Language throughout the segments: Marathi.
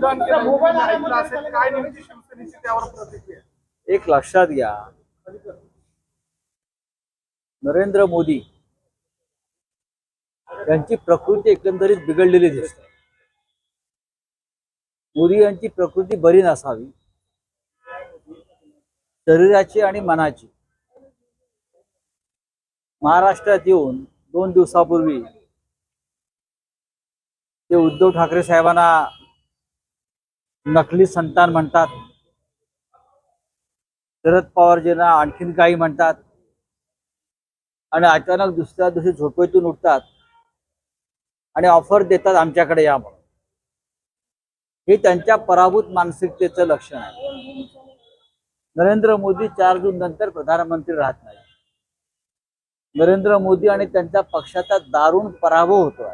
केलं असेल काय नेमकी शिवसेनेची त्यावर प्रतिक्रिया एक लक्षात घ्या. नरेंद्र मोदी यांची प्रकृती एकंदरीत बिघडलेली दिसते. मोदी यांची प्रकृती बरी नसावी. शरीराची आणि मनाची. महाराष्ट्रात येऊन दोन दिवसापूर्वी ते उद्धव ठाकरे साहेबांना नकली संतान म्हणतात. शरद पवारजींना आणखीन काही म्हणतात. आणि अचानक दुसऱ्या दिवशी झोपेतून उठतात. आणि ऑफर देतात आमच्याकडे या म्हणून. हे त्यांच्या पराभूत मानसिकतेचं लक्षण आहे. नरेंद्र मोदी चार जून नंतर प्रधानमंत्री राहत नाही. नरेंद्र मोदी आणि त्यांच्या पक्षाचा दारुण पराभव होतो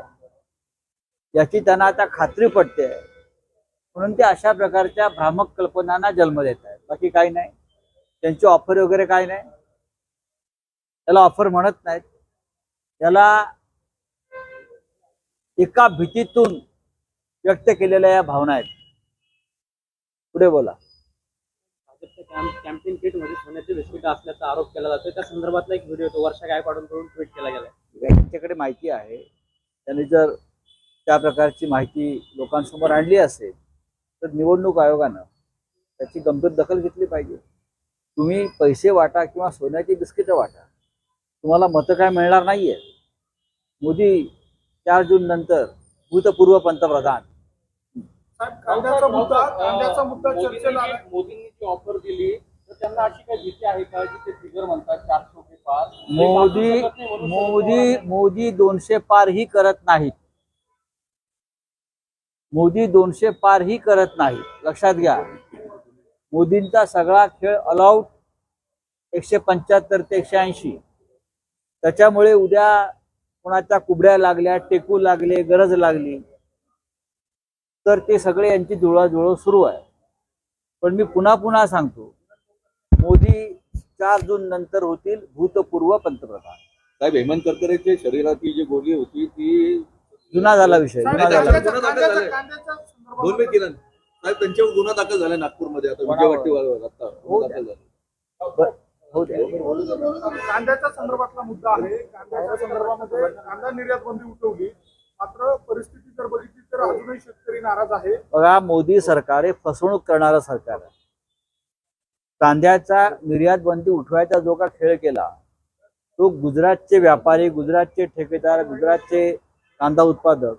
याची त्यांना आता खात्री पटते म्हणून ते अशा प्रकारच्या भ्रामक कल्पनांना जन्म देत आहेत. बाकी काही नाही. त्यांची ऑफर वगैरे काय नाही. त्याला ऑफर म्हणत नाहीत. त्याला एका भीतीतून व्यक्त केलेल्या या भावना आहेत. पुढे बोला. कॅम्पेन किटमध्ये सोन्याची बिस्किट असल्याचा आरोप केला जातो त्या संदर्भातला एक व्हिडिओ तो वर्षा गायकवाडांकडून ट्विट केला गेला त्यांच्याकडे माहिती आहे. त्यांनी जर त्या प्रकारची माहिती लोकांसमोर आणली असेल तर निवडणूक आयोगानं त्याची गंभीर दखल घेतली पाहिजे. तुम्ही पैसे वाटा किंवा सोन्याची बिस्किटं वाटा. तुम्हाला मतं काय मिळणार नाहीये. मोदी चार जून नंतर भूतपूर्व पंतप्रधान. साहेब कांद्याचा मुद्दा कांद्याचा मुद्दा चर्चेला आला. मोदींनी मोदींनी जी ऑफर दिली तर त्यांना अशी काही भीती आहे का की ते फिगर म्हणतात चारशे रुपये पार? मोदी मोदी मोदी दोनशे पार ही करत नाहीत. मोदी दोनशे पार ही करत नाही. लक्षात घ्या. मोदींचा सगळा खेळ अलाउट एकशे पंच्याहत्तर ते एकशे ऐंशी. त्याच्यामुळे उद्या कोणाच्या कुबड्या लागल्या टेकू लागले गरज लागली. तर ते सगळे यांची जुळवाजुळव सुरू आहे. पण मी पुन्हा पुन्हा सांगतो मोदी चार जून नंतर होतील भूतपूर्व पंतप्रधान. साहेब हेमंत करकरेच्या शरीरातली जी गोळी होती ती जुना झाला विषय जुना झाला. दोन साहेब त्यांच्यावर गुन्हा दाखल नागपूरमध्ये. आता आता हो गुन्हा झाला हो द्या. कांद्याच्या संदर्भातला मुद्दा आहे. कांद्याच्या संदर्भामध्ये कांदा निर्यात बंदी उठवली. मात्र परिस्थिती जर बघितली तर अजूनही शेतकरी नाराज आहे. बघा मोदी सरकार हे फसवणूक करणारं सरकार आहे. कांद्याचा निर्यात बंदी उठवायचा जो का खेळ केला तो गुजरातचे व्यापारी गुजरातचे ठेकेदार गुजरातचे कांदा उत्पादक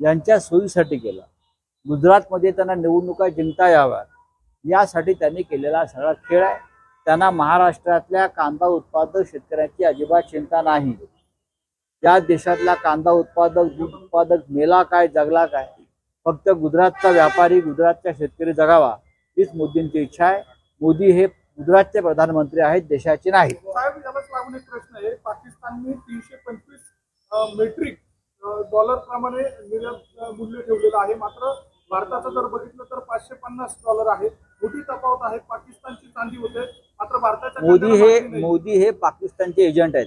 यांच्या सोयीसाठी केला. गुजरातमध्ये त्यांना निवडणुका जिंकता याव्यात. यासाठी त्यांनी केलेला सगळा खेळ आहे. त्यांना महाराष्ट्रातल्या कांदा उत्पादक शेतकऱ्यांची अजिबात चिंता नाही. या देशातला कांदा उत्पादक दूध उत्पादक मेला काय जगला काय? फक्त गुजरातचा व्यापारी गुजरातचा शेतकरी जगावा हीच मोदींची इच्छा आहे. मोदी हे गुजरातचे प्रधानमंत्री आहेत देशाचे नाही साहेब लागून एक प्रश्न आहे. पाकिस्तानने तीनशे पंचवीस मेट्रिक डॉलर प्रमाणे निर्यात मूल्य ठेवलेलं आहे. मात्र भारताचं जर बघितलं तर पाचशे पन्नास डॉलर आहे. मोठी तफावत आहे. पाकिस्तानची चांदी होते. मात्र भारताच्या मोदी हे. मोदी हे पाकिस्तानचे एजंट आहेत.